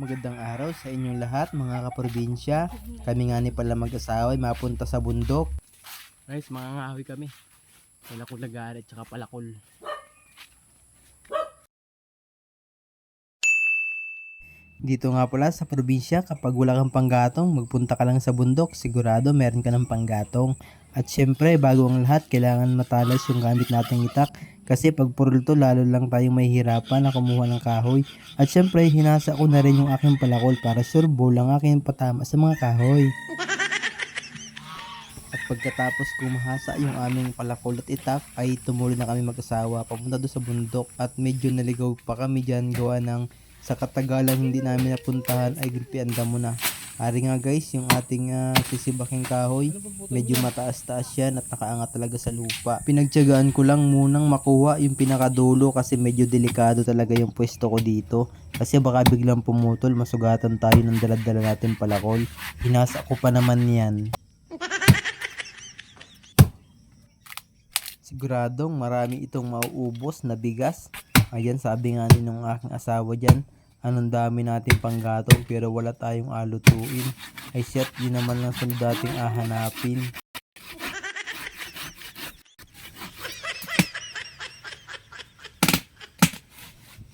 Magandang araw sa inyong lahat mga kaprobinsya. Kami nga ni pala mag-asawa mapunta sa bundok. Guys, mga ngahoy kami. Palakol na garit, tsaka palakol. Dito nga pala sa probinsya kapag wala kang panggatong magpunta ka lang sa bundok sigurado meron ka ng panggatong. At syempre bago ang lahat kailangan matalas yung gamit nating itak kasi pag purul to lalo lang tayong mahihirapan na kumuha ng kahoy. At syempre hinasa ko na rin yung aking palakol para sure ball ang aking patama sa mga kahoy. At pagkatapos kumahasa yung aming palakol at itak ay tumuloy na kami mag-asawa papunta doon sa bundok at medyo naligaw pa kami dyan gawa ng sa katagalan hindi namin napuntahan ay gulpianda mo na. Ari nga guys, yung ating ah, sisibaking kahoy, medyo mataas-taas yan at nakaangat talaga sa lupa. Pinagtyagaan ko lang munang makuha yung pinakadulo kasi medyo delikado talaga yung pwesto ko dito. Kasi baka biglang pumutol, masugatan tayo ng daladala natin palakol. Hinasa ko pa naman yan. Siguradong marami itong mauubos na bigas. Ayan, sabi nga ni nung aking asawa dyan, anong dami natin panggatong pero wala tayong alutuin. Ay shit, yun naman lang sunod dating ahanapin.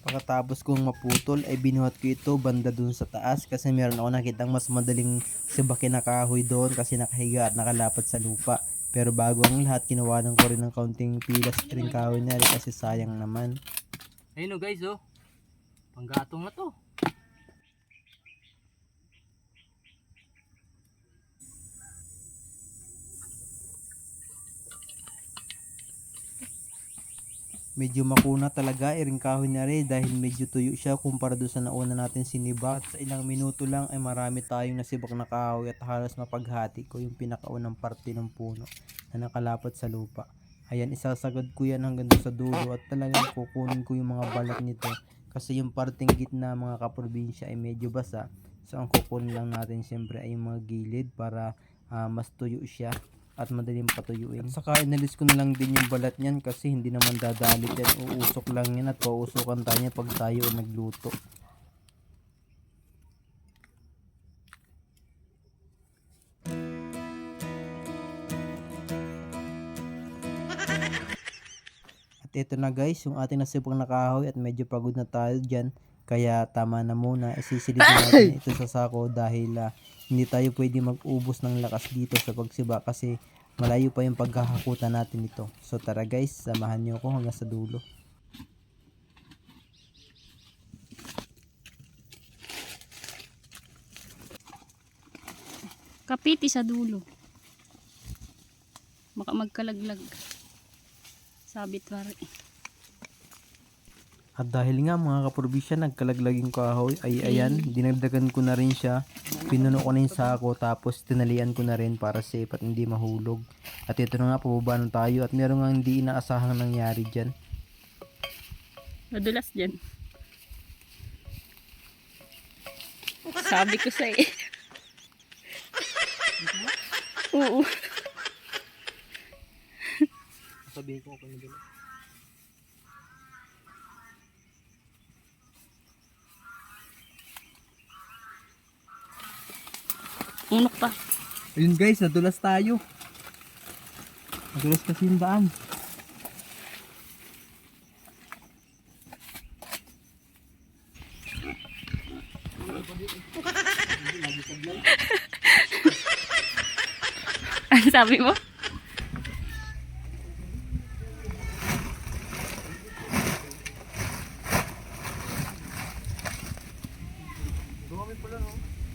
Pagkatapos kong maputol ay binuhat ko ito banda dun sa taas kasi meron ako nakitang mas madaling sibakin na kahoy doon kasi nakahiga at nakalapat sa lupa. Pero bago ang lahat, kinuwanan ko rin ng kaunting pilas rin kahoy na kasi sayang naman. Ayun o guys, oh. Panggatong na to. medyo makuna talaga iring kahoy na rin dahil medyo tuyo siya kumpara doon sa nauna natin sinibak. At sa ilang minuto lang ay marami tayong nasibak na kahoy at halos mapaghati ko yung pinakaunang parte ng puno na nakalapat sa lupa. Ayan, isasagad ko yan hanggang sa dulo at talagang kukunin ko yung mga balat nito kasi yung parting gitna mga kaprobinsya ay medyo basa. So ang kukunin lang natin syempre ay yung mga gilid para ah, mas tuyo siya at madaling patuyuin. At saka inalis ko na lang din yung balat niyan kasi hindi naman dadalit yan. Uusok lang yan at pausukan tayo pag tayo ay nagluto. Ito na guys, yung ating nasipang nakahoy at medyo pagod na tayo dyan. Kaya tama na muna, isisilip na natin ito sa sako dahil ah, hindi tayo pwede mag-ubos ng lakas dito sa pagsiba kasi malayo pa yung paghahakutan natin ito. So tara guys, samahan niyo ako hanggang sa dulo. Kapiti sa dulo. Baka magkalaglag. Sabit pare. At dahil nga mga kaprobinsya, nagkalaglag yung kahoy, ay ayan, dinagdagan ko na rin siya. Pinuno ko na yung sako, tapos tinalian ko na rin para safe at hindi mahulog. At ito na nga, pababa na tayo at meron nga hindi inaasahang nangyari dyan. Madulas dyan. Sabi ko sa eh. Oo. Sabihin ko kung ano Unok pa. Ayun guys, nadulas tayo. Nadulas kasi yung daan. Ano sabi mo? lang.